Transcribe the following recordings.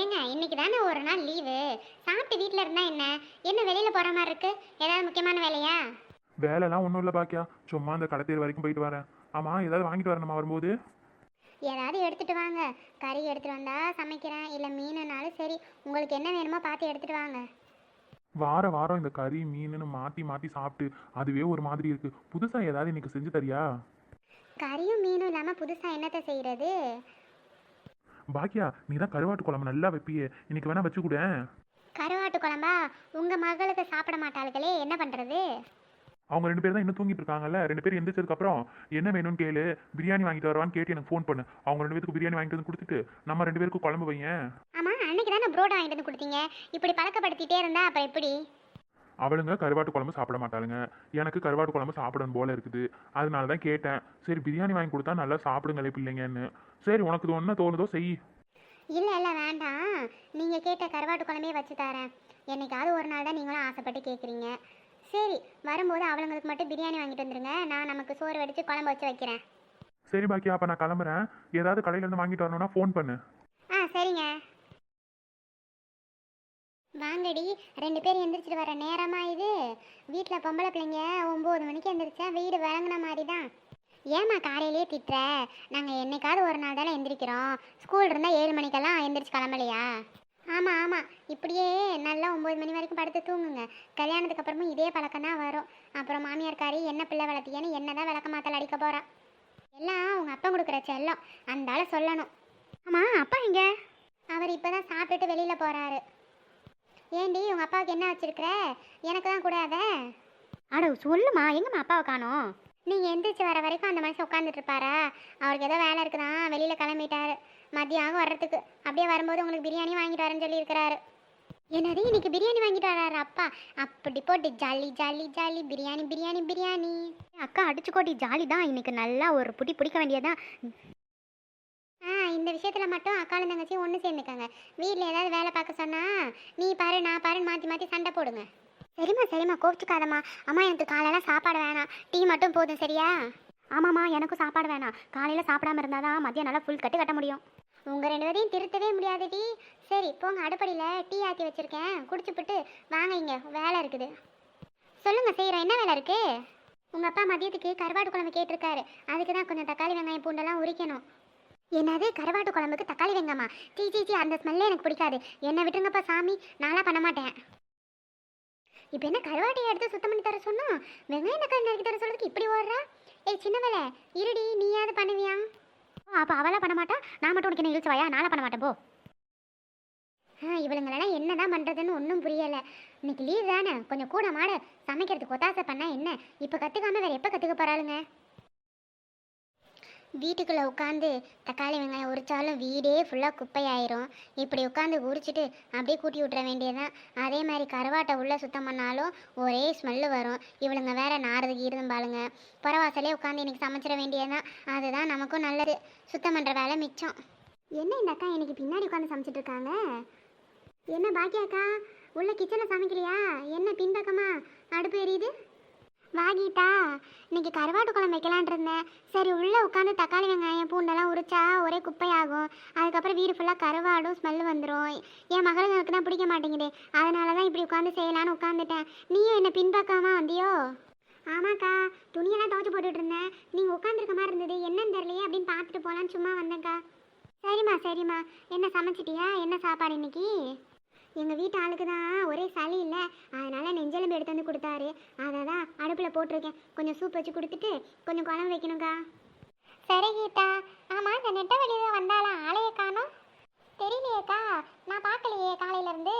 ஏங்க இன்னைக்கு தானே ஒரு நாள் லீவு. சாப்பிட்டு வீட்டில் இருந்தா என்ன? என்ன வெளியில் போகிற மாதிரி இருக்கு? ஏதாவது முக்கியமான வேலையா? வேலைலாம் ஒன்றும் இல்லை பாக்கியா. சும்மா அந்த கடத்தேர் வரைக்கும் போயிட்டு வரேன். ஆமாம் ஏதாவது வாங்கிட்டு வரணுமா வரும்போது? ஏதாவது எடுத்துட்டு வாங்க. கறி எடுத்துட்டு வந்தா சமைக்கிறேன். இல்லை மீனுனாலும் சரி உங்களுக்கு என்ன வேணுமோ பார்த்து எடுத்துட்டு வாங்க. வார வாரம் இந்த கறி மீனுன்னு மாற்றி மாற்றி சாப்பிட்டு அதுவே ஒரு மாதிரி இருக்கு. புதுசாக ஏதாவது இன்னைக்கு செஞ்சு தரியா? கறியும் மீனும் இல்லாமல் புதுசாக என்னத்தை செய்கிறது பாக்கியா நீ தான் கருவாட்டு குழம்பு நல்லா வைப்பியே. இன்னைக்கு வேணா வச்சு கூட கருவாட்டு குழம்பா? உங்கள் மகளுக்கு சாப்பிட மாட்டாளுகளே என்ன பண்ணுறது அவங்க ரெண்டு பேரும் தான் இன்னும் தூங்கிட்டு இருக்காங்கல்ல. ரெண்டு பேரும் எந்திரிச்சதுக்கு அப்புறம் என்ன வேணும்னு கேளு. பிரியாணி வாங்கிட்டு வரவான்னு கேட்டு எனக்கு ஃபோன் பண்ணு. அவங்க ரெண்டு பேருக்கு பிரியாணி வாங்கிட்டு வந்து கொடுத்துட்டு நம்ம ரெண்டு பேருக்கு குழம்பு வையேன். ஆமாம் அன்னைக்கு தானே புரோட்டா வாங்கிட்டு வந்து கொடுத்தீங்க. இப்படி பழக்கப்படுத்திட்டே இருந்தா அப்புறம் எப்படி? அவளுங்க கருவாட்டு குழம்பு சாப்பிட மாட்டாளுங்க. எனக்கு கருவாட்டு குழம்பு சாப்பிடணும் போல இருக்குது. அதனால தான் கேட்டேன். சரி பிரியாணி வாங்கி கொடுத்தா நல்லா சாப்பிடுங்களே பிள்ளைங்கன்னு. சரி உனக்கு இது ஒன்று தோணுதோ செய். இல்லை இல்லை வேண்டாம். நீங்கள் கேட்ட கருவாட்டு குழம்பே வச்சு தரேன். என்னைக்காவது ஒரு நாள் தான் நீங்களும் ஆசைப்பட்டு கேட்குறீங்க சரி வரும்போது அவளுங்களுக்கு மட்டும் பிரியாணி வாங்கிட்டு வந்துருங்க. நான் நமக்கு சோறு வடித்து குழம்பு வச்சு வைக்கிறேன். சரி பாக்கியா அப்போ நான் கிளம்புறேன். ஏதாவது கடையில இருந்து வாங்கிட்டு வரணும்னா ஃபோன் பண்ணு. ஆ சரிங்க. வாங்கடி ரெண்டு பேர் எந்திரிச்சிட்டு வர நேரமா இது. வீட்டில் பொம்பளை பிள்ளைங்க ஒம்பது மணிக்கு எந்திரிச்சா வீடு விளங்குன மாதிரி தான் ஏம்மா காலையிலேயே திட்டுற? நாங்கள் என்னைக்காவது ஒரு நாள் தானே எந்திரிக்கிறோம். ஸ்கூல் இருந்தால் ஏழு மணிக்கெல்லாம் எந்திரிச்சு கிளம்பலையா? ஆமாம் ஆமாம் இப்படியே நல்லா ஒம்பது மணி வரைக்கும் படுத்து தூங்குங்க. கல்யாணத்துக்கு அப்புறமும் இதே பழக்கம் தான் வரும். அப்புறம் மாமியார்காரி என்ன பிள்ளை வளர்த்தியன்னு என்ன தான் விளக்க மாத்தல் அடிக்க போகிறா எல்லாம் உங்கள் அப்பா கொடுக்குற செல்லம். அந்தால சொல்லணும். ஆமாம் அப்பா எங்க? அவர் இப்போ தான் சாப்பிட்டுட்டு வெளியில் போகிறாரு ஏண்டி உங்கள் அப்பாவுக்கு என்ன வச்சிருக்கிற? எனக்கு தான் கூடாத. அட சொல்லுமா எங்கம்மா அப்பாவை காணோம்? நீங்கள் எந்திரிச்சு வர வரைக்கும் அந்த மனுஷன் உட்காந்துட்டு இருப்பாரா? அவருக்கு ஏதோ வேலை இருக்குதான் வெளியில் கிளம்பிட்டாரு. மதியம் வர்றதுக்கு. அப்படியே வரும்போது உங்களுக்கு பிரியாணி வாங்கிட்டு வரேன்னு சொல்லியிருக்கிறாரு. என்னது இன்னைக்கு பிரியாணி வாங்கிட்டு வராரு அப்பா? அப்படி போட்டு jolly jolly jolly biryani biryani biryani. அக்கா அடிச்சு கோட்டி ஜாலி தான். இன்னைக்கு நல்லா ஒரு புடி பிடிக்க வேண்டியதான் ஆ இந்த விஷயத்தில் மட்டும் அக்காலும் தங்கச்சி ஒன்று சேர்ந்துக்கங்க. வீட்டில் ஏதாவது வேலை பார்க்க சொன்னால் நீ பாரு நான் பாருன்னு மாற்றி மாற்றி சண்டை போடுங்க. சரிம்மா சரிம்மா கோபிச்சுக்காதம்மா அம்மா எனக்கு காலையில் சாப்பாடு வேணாம். டீ மட்டும் போதும் சரியா? ஆமாம்மா எனக்கும் சாப்பாடு வேணாம். காலையில் சாப்பிடாம இருந்தால் தான் மதியம் நல்லா ஃபுல் கட்டு கட்ட முடியும். உங்கள் ரெண்டு பேரையும் திருத்தவே முடியாது டீ. சரி போங்க அடுப்படியில் டீ ஆற்றி வச்சுருக்கேன். குடிச்சுப்புட்டு வாங்க இங்கே வேலை இருக்குது. சொல்லுங்கள் செய்கிறேன் என்ன வேலை இருக்குது உங்கள் அப்பா மதியத்துக்கு கருவாடு குழம்பு கேட்டிருக்காரு. அதுக்கு தான் கொஞ்சம் தக்காளி வெங்காயம் பூண்டெல்லாம் உரிக்கணும். என்னது கருவாட்டு குழம்புக்கு தக்காளி வெங்கம்மா? சீ சீ சீ அந்த ஸ்மெல்லே எனக்கு பிடிக்காது. என்னை விட்டுருங்கப்பா சாமி நான்லாம் பண்ண மாட்டேன். இப்போ என்ன கருவாட்டையை எடுத்து சுத்தம் பண்ணி தர சொன்னோம் வெங்காயம் தக்காளி நறுக்கி தர சொல்றதுக்கு இப்படி ஓடுறா? ஏய் சின்ன இருடி நீயாவது பண்ணுவியா? அப்போ அவளாக பண்ண மாட்டா? நான் மட்டும் உனக்கு என்ன இழுச்சுவாயா நானும் பண்ண மாட்டேன் போ. ஆ இவளுங்களெல்லாம் என்னதான் பண்ணுறதுன்னு ஒன்றும் புரியலை. இன்னைக்கு லீவ் தானே? கொஞ்சம் கூட மாட சமைக்கிறதுக்கு ஒத்தாசை பண்ணால் என்ன? இப்போ கற்றுக்காம வேறு எப்போ கற்றுக்க போகிறாளுங்க வீட்டுக்குள்ளே உட்காந்து தக்காளி வெங்காயம் உரித்தாலும் வீடே ஃபுல்லாக குப்பையாயிரும். இப்படி உட்காந்து உரிச்சிட்டு அப்படியே கூட்டி விட்டுற வேண்டியதுதான். அதே மாதிரி கருவாட்டை உள்ளே சுத்தம் பண்ணாலும் ஒரே ஸ்மெல்லு வரும். இவளுங்க வேற நாரது கீரதும் பாருங்க புறவாசலே உட்காந்து இன்னைக்கு சமைச்சிட வேண்டியதுதான். அதுதான் நமக்கும் நல்லது. சுத்தம் பண்ணுற வேலை மிச்சம். என்ன இந்த அக்கா இன்னைக்கு பின்னாடி உட்காந்து சமைச்சிட்டு இருக்காங்க? என்ன பாக்கியாக்கா உள்ள கிச்சனில் சமைக்கிறியா என்ன பின்பக்கமா? அடுப்பு எரியுது? வாகிட்டா இன்னைக்கு கருவாட்டு குழம்பு வைக்கலான் இருந்தேன். சரி உள்ளே உட்காந்து தக்காளி வெங்காயம் பூண்டெல்லாம் உரிச்சா ஒரே குப்பையாகும். அதுக்கப்புறம் வீடு ஃபுல்லாக கருவாடும் ஸ்மெல் வந்துடும் என் மகளுங்களுக்கு தான் பிடிக்க மாட்டேங்குது. அதனால தான் இப்படி உட்காந்து செய்யலான்னு உட்காந்துட்டேன் நீயும் என்னை பின்பக்கமாக வந்தியோ? ஆமாக்கா துணியெல்லாம் துவச்சி போட்டுட்டு இருந்தேன். நீங்கள் உட்காந்துருக்க மாதிரி இருந்தது. என்னன்னு தெரியலையே அப்படின்னு பார்த்துட்டு போகலான்னு சும்மா வந்தேன்க்கா. சரிம்மா சரிம்மா. என்ன சமைச்சிட்டியா? என்ன சாப்பாடு இன்னைக்கு? எங்கள் வீட்டு ஆளுக்கு தான் ஒரே சளி இல்லை. அதனால் நெஞ்செலும்பு எடுத்து வந்து கொடுத்தாரு. அதை தான் அடுப்பில் போட்டிருக்கேன். கொஞ்சம் சூப் வச்சு கொடுத்துட்டு கொஞ்சம் குழம்பு வைக்கணுக்கா சரி கீதா. ஆமாம் இந்த நெட்ட வெளியில் வந்தாலும் ஆளைய காணும். தெரியலையேக்கா. நான் பார்க்கலையே காலையிலேருந்து.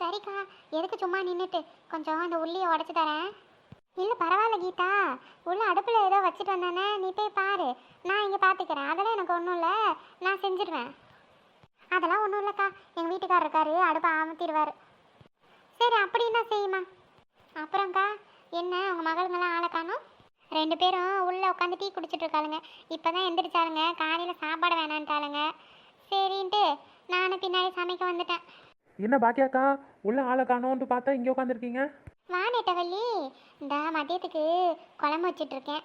சரிக்கா எதுக்கு சும்மா நின்றுட்டு கொஞ்சம் அந்த உள்ளியை உடச்சி தரேன். இல்லை பரவாயில்ல கீதா. உள்ள அடுப்பில் ஏதோ வச்சுட்டு வந்தானே. நீ போய் பாரு. நான் இங்கே பார்த்துக்கிறேன் அதெல்லாம் எனக்கு ஒன்றும் இல்லை. நான் செஞ்சிடுவேன் அதெல்லாம் ஒன்றும் இல்லைக்கா. எங்கள் வீட்டுக்காரர் இருக்காரு அடுப்பை அமர்த்திடுவார் சரி அப்படின்னா செய்யுமா? அப்புறம்க்கா என்ன உங்கள் மகளுங்கெல்லாம் ஆளை காணோம்? ரெண்டு பேரும் உள்ளே உட்காந்து டீ குடிச்சிட்டு இருக்காளுங்க இப்போ தான் எந்திரிச்சாளுங்க. காலையில் சாப்பாடு வேணான்ட்டாளுங்க. சரின்ட்டு நானும் பின்னாடி சமைக்க வந்துட்டேன். என்ன பாக்கியாக்கா உள்ள ஆளை காணோன்ட்டு பார்த்தா இங்கே உட்காந்துருக்கீங்க வா நெட்டவள்ளி. இந்த மதியத்துக்கு குழம்பு வச்சிட்டு இருக்கேன்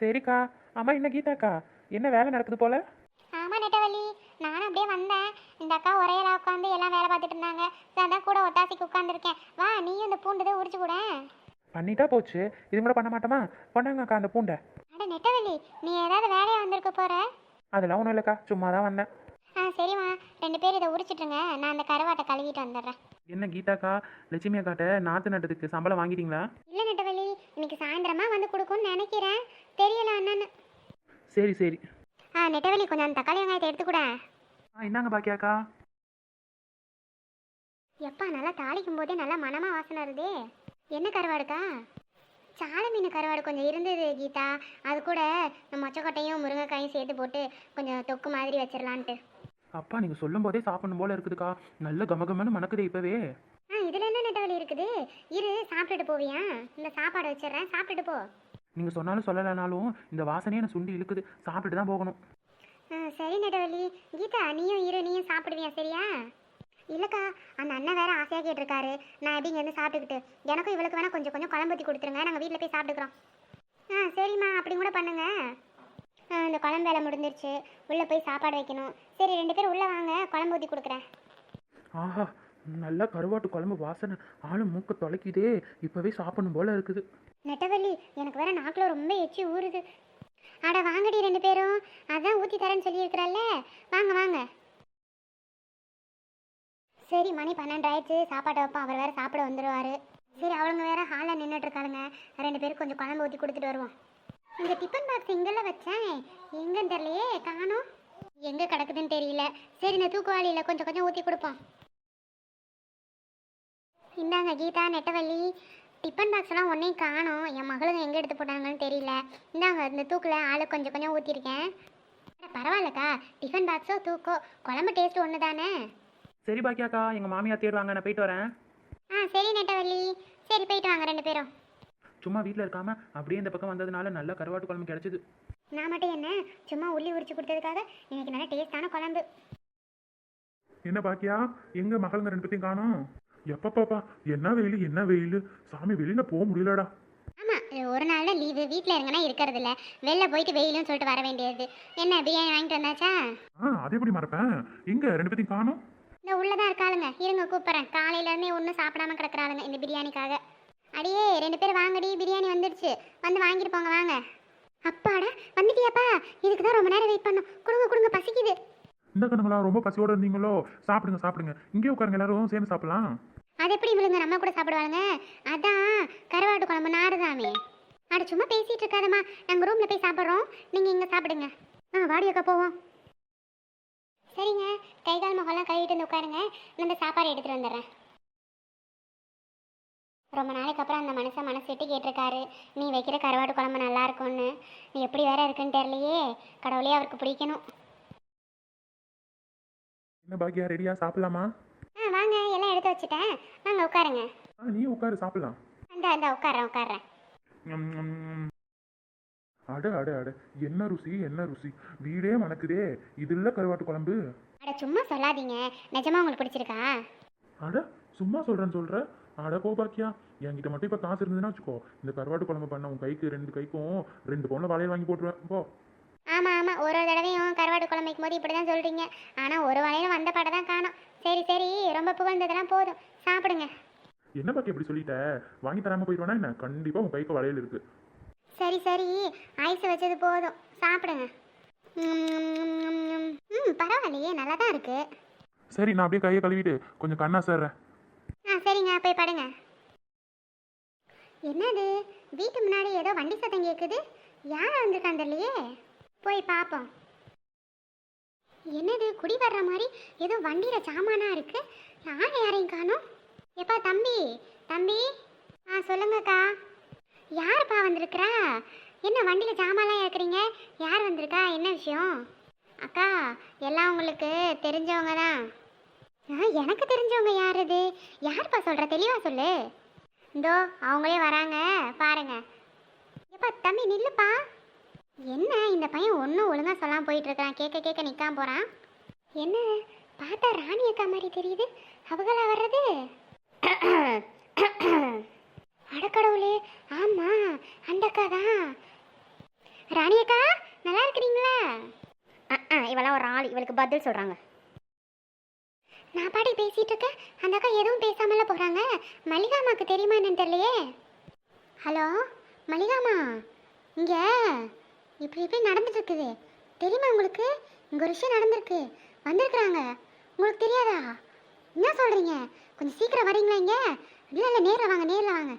சரிக்கா. ஆமாம் என்ன கீதாக்கா? என்ன வேலை நடக்குது போல? நானும் அப்படியே வந்தேன். இந்த அக்கா ஒரையில உட்காந்து எல்லாம் வேலை பார்த்துட்டு இருந்தாங்க. அதான் கூட ஒத்தாசிக்கு உட்காந்துருக்கேன் வா நீயும் இந்த பூண்டு உரிச்சு கூட. பண்ணிட்டா போச்சு. இது கூட பண்ண மாட்டோமா? கொண்டாங்கக்கா அந்த பூண்டை. அட நெட்டவெளி நீ ஏதாவது வேலையா வந்திருக்க போற? அதெல்லாம் ஒன்றும் இல்லைக்கா சும்மா தான் வந்தேன். ஆ சரிம்மா ரெண்டு பேர் இதை உரிச்சிட்டுருங்க. நான் அந்த கருவாட்டை கழுவிட்டு வந்துடுறேன். என்ன கீதாக்கா லட்சுமி அக்காட்ட நாற்று நட்டதுக்கு சம்பளம் வாங்கிட்டீங்களா? இல்லை நெட்டவெளி இன்னைக்கு சாயந்தரமா வந்து கொடுக்கும்னு நினைக்கிறேன். தெரியல என்னன்னு சரி சரி. ஆ நெட்டவெளி கொஞ்சம் அந்த தக்காளி வெங்காயத்தை எடுத்துக்கூட. ஆ இந்தாங்க பாக்கியாக்கா எப்பா நல்லா தாளிக்கும் போதே நல்லா மணமா வாசனை வருதே. என்ன கருவாடுக்கா? சால மீன் கருவாடு கொஞ்சம் இருந்தது கீதா. அது கூட இந்த மொச்சக்கொட்டையும் முருங்கைக்காயும் சேர்த்து போட்டு கொஞ்சம் தொக்கு மாதிரி வச்சிடலான்ட்டு அப்பா நீங்கள் சொல்லும் போதே சாப்பிடணும் போல இருக்குதுக்கா. நல்ல கமகமன்னு மணக்குதே இப்போவே. ஆ இதில் என்ன நெட்டவழி இருக்குது? இரு சாப்பிட்டுட்டு போவியா? இந்த சாப்பாடு வச்சிடுறேன் சாப்பிட்டுட்டு போ. நீங்கள் சொன்னாலும் சொல்லலைனாலும் இந்த வாசனையே என்னை சுண்டி இழுக்குது. சாப்பிட்டுட்டு தான் போகணும். சரி நெட்டவள்ளி கீதா நீயும் இரு நீயும் சாப்பிடுவியா சரியா? இல்லைக்கா அந்த அண்ணன் வேற ஆசையாக கேட்டிருக்காரு. நான் எப்படி இங்கேருந்து சாப்பிட்டுக்கிட்டு? எனக்கும் இவளுக்கு வேணா கொஞ்சம் கொஞ்சம் குழம்பு ஊற்றி கொடுத்துருங்க. நாங்கள் வீட்டில் போய் சாப்பிட்டுக்கிறோம். ஆ சரிம்மா அப்படி கூட பண்ணுங்க. இந்த குழம்பு வேலை முடிஞ்சிருச்சு. உள்ளே போய் சாப்பாடு வைக்கணும். சரி ரெண்டு பேரும் உள்ளே வாங்க. குழம்பு ஊற்றி கொடுக்குறேன். ஆஹா நல்லா கருவாட்டு குழம்பு வாசனை. ஆளு மூக்க தொலைக்குதே. இப்போவே சாப்பிடணும் போல இருக்குது. நெட்டவள்ளி எனக்கு வேற நாக்கில் ரொம்ப எச்சி ஊறுது. அட வாங்கடி ரெண்டு பேரும். அதான் ஊற்றி தரேன்னு சொல்லியிருக்கிறல்ல. வாங்க வாங்க. சரி மணி பன்னெண்டு ஆயிடுச்சு சாப்பாட்டை வைப்போம். அவர் வேற சாப்பிட வந்துடுவார் சரி அவளுங்க வேற ஹாலில் நின்றுட்டு இருக்காளுங்க. ரெண்டு பேரும் கொஞ்சம் குழம்பு ஊற்றி கொடுத்துட்டு வருவோம். இந்த டிஃபன் பாக்ஸ் எங்கெல்லாம் வச்சேன். எங்கன்னு தெரியலையே காணோம். எங்கே கிடக்குதுன்னு தெரியல. சரி இந்த தூக்குவாளியில் கொஞ்சம் கொஞ்சம் ஊற்றி கொடுப்போம். இந்தாங்க கீதா நெட்டவள்ளி. டிஃபன் பாக்ஸ் எல்லாம் ஒன்றையும் காணோம். என் மகளுங்க எங்கே எடுத்து போட்டாங்கன்னு தெரியல. இந்தாங்க இந்த தூக்கில் ஆளு கொஞ்சம் கொஞ்சம் ஊற்றிருக்கேன் பரவாயில்லக்கா. டிஃபன் பாக்ஸோ தூக்கோ. குழம்பு டேஸ்ட் ஒன்று தானே சரி பாக்கியாக்கா. எங்கள் மாமியார் தேடுவாங்க நான் போயிட்டு வரேன். ஆ சரி நெட்டவள்ளி. சரி போயிட்டு வாங்க ரெண்டு பேரும். சும்மா வீட்டில் இருக்காம அப்படியே இந்த பக்கம் வந்ததுனால நல்ல கருவாட்டு குழம்பு கிடைச்சிது. நான் மட்டும் என்ன? சும்மா உள்ளி உரிச்சு கொடுத்ததுக்காக இன்னைக்கு நல்ல டேஸ்டான குழம்பு. என்ன பாக்கியா? எங்க மகளுங்க ரெண்டு பேத்தையும் காணோம். எப்பப்பாப்பா என்ன வெயில் என்ன வெயில்? சாமி வெளியில போக முடியலடா. ஆமாம் ஒரு நாள் தான் லீவு வீட்டில் இருங்கன்னா இருக்கிறது இல்ல வெளில போயிட்டு வெயிலுன்னு சொல்லிட்டு வர வேண்டியது. என்ன பிரியாணி வாங்கிட்டு வந்தாச்சா? ஆ அதே எப்படி மறப்பேன்? எங்க ரெண்டு பேத்தையும் காணோம்? இந்த உள்ளதான் இருக்காளுங்க. இருங்க கூப்பிட்றேன். காலையிலேருந்தே ஒன்றும் சாப்பிடாம கிடக்குறாளுங்க இந்த பிரியாணிக்காக. அடியே ரெண்டு பேர் வாங்கடி பிரியாணி வந்துடுச்சு. வந்து வாங்கிட்டு போங்க வாங்க. அப்பாடா வந்துட்டியாப்பா? இதுக்கு தான் ரொம்ப நேரம் வெயிட் பண்ணோம். கொடுங்க கொடுங்க பசிக்குது. இந்த கண்ணுங்களா ரொம்ப பசியோட இருந்தீங்களோ? சாப்பிடுங்க சாப்பிடுங்க. இங்கே உட்காருங்க எல்லாரும் சேர்ந்து சாப்பிடலாம். அது எப்படி இவளுங்க நம்ம கூட சாப்பிடுவாளுங்க? அதான் கருவாட்டு குழம்பு நாறுதாமே அட சும்மா பேசிட்டு இருக்காதம்மா. நாங்கள் ரூமில் போய் சாப்பிட்றோம். நீங்கள் இங்கே சாப்பிடுங்க. ஆ வாடியக்கா போவோம். சரிங்க. கை கால் முகம்லாம் கழுவிட்டு வந்து உட்காருங்க. நான் இந்த சாப்பாடு எடுத்துகிட்டு வந்துடுறேன். ரொம்ப நாளைக்கு அப்புறம் அந்த மனுஷன் மனசு விட்டு கேட்டிருக்காரு. நீ வைக்கிற கருவாட்டு குழம்பு நல்லா இருக்கும்னு. நீ எப்படி வேற இருக்குன்னு தெரியலையே. கடவுளே அவருக்கு பிடிக்கணும். என்ன பாக்கியா? ரெடியா சாப்பிடலாமா? ஆ வாங்க எல்லாம் எடுத்து வச்சுட்டேன். வாங்க உட்காருங்க. ஆ நீ உட்காரு சாப்பிடலாம். அந்த அந்த உட்காரேன் உட்காரேன். அட அட அட என்ன ருசி என்ன ருசி. வீடே மணக்குதே. இது இல்ல கருவாட்டு குழம்பு. அட சும்மா சொல்லாதீங்க. நிஜமா உங்களுக்கு பிடிச்சிருக்கா? அட சும்மா சொல்றேன்னு சொல்ற. அட போ பாக்கியா என்கிட்ட மட்டும் இப்ப காசு இருந்ததுன்னா வச்சுக்கோ. இந்த கருவாட்டு குழம்பு பண்ண உன் கைக்கு ரெண்டு கைக்கும் ரெண்டு பவுன்ல வளையல் வாங்கி போட்டுருவேன். போ. ஆமா ஆமா. ஒரு ஒரு தடவையும் கருவாடு குழம்பு வைக்கும் போது இப்படி தான் சொல்றீங்க. ஆனா ஒரு வளையலும் வந்த படம் தான் காணும். சரி சரி. ரொம்ப புகழ்ந்ததெல்லாம் போதும். சாப்பிடுங்க. என்ன பாக்கி எப்படி சொல்லிட்ட? வாங்கி தராம போயிடுவானா என்ன? கண்டிப்பா உன் கைக்கு வளையல் இருக்கு. சரி சரி. ஐஸ் வச்சது போதும். சாப்பிடுங்க. ம், ம் பரவாயில்லையே. நல்லா தான் இருக்கு. சரி நான் அப்படியே கையை கழுவிட்டு கொஞ்சம் கண்ணா சேர்றேன் ஆ சரிங்க. போய் படுங்க. என்னது? வீட்டு முன்னாடி ஏதோ வண்டி சத்தம் கேட்குது யார் வந்திருக்கான் தெரியலையே. போய் பார்ப்போம் என்னது குடி வர்ற மாதிரி ஏதோ வண்டியில் சாமானா இருக்கு? யார் யாரையும் காணும்? எப்பா தம்பி? தம்பி? ஆ சொல்லுங்கக்கா. யாருப்பா வந்திருக்கிறா? என்ன வண்டியில் சாமான்லாம் இருக்கிறீங்க யார் வந்திருக்கா? என்ன விஷயம்? அக்கா எல்லாம் உங்களுக்கு தெரிஞ்சவங்க தான். ஆ எனக்கு தெரிஞ்சவங்க யார் இது? யாருப்பா சொல்கிற தெளிவாக சொல்லு. இந்தோ அவங்களே வராங்க. பாருங்க. எப்பா தம்பி நில்லுப்பா. என்ன இந்த பையன் ஒன்றும் ஒழுங்காக சொல்லாமல் போயிட்டுருக்கான் கேட்க கேட்க நிற்காம போகிறான் என்ன பார்த்தா ராணி அக்கா மாதிரி தெரியுது. அவங்களா வர்றது? அடக்கடவுளே ஆமாம் அந்த அக்கா தான். ராணி அக்கா நல்லா இருக்கிறீங்களா? ஆ இவெல்லாம் ஒரு ஆள். இவளுக்கு பதில் சொல்கிறாங்க நான் பாட்டி பேசிகிட்டு இருக்கேன் அந்த அக்கா எதுவும் பேசாமல போறாங்க. மல்லிகாமாக்கு தெரியுமா என்னன்னு தெரியலையே. ஹலோ மல்லிகாமா இங்கே. இப்படி இப்படி நடந்துட்டு இருக்குது தெரியுமா உங்களுக்கு? இங்கே ஒரு விஷயம் நடந்திருக்கு. வந்திருக்கிறாங்க. உங்களுக்கு தெரியாதா? என்ன சொல்கிறீங்க கொஞ்சம் சீக்கிரம் வரீங்களா இங்கே? இல்லை இல்லை நேரில் வாங்க நேரில் வாங்க.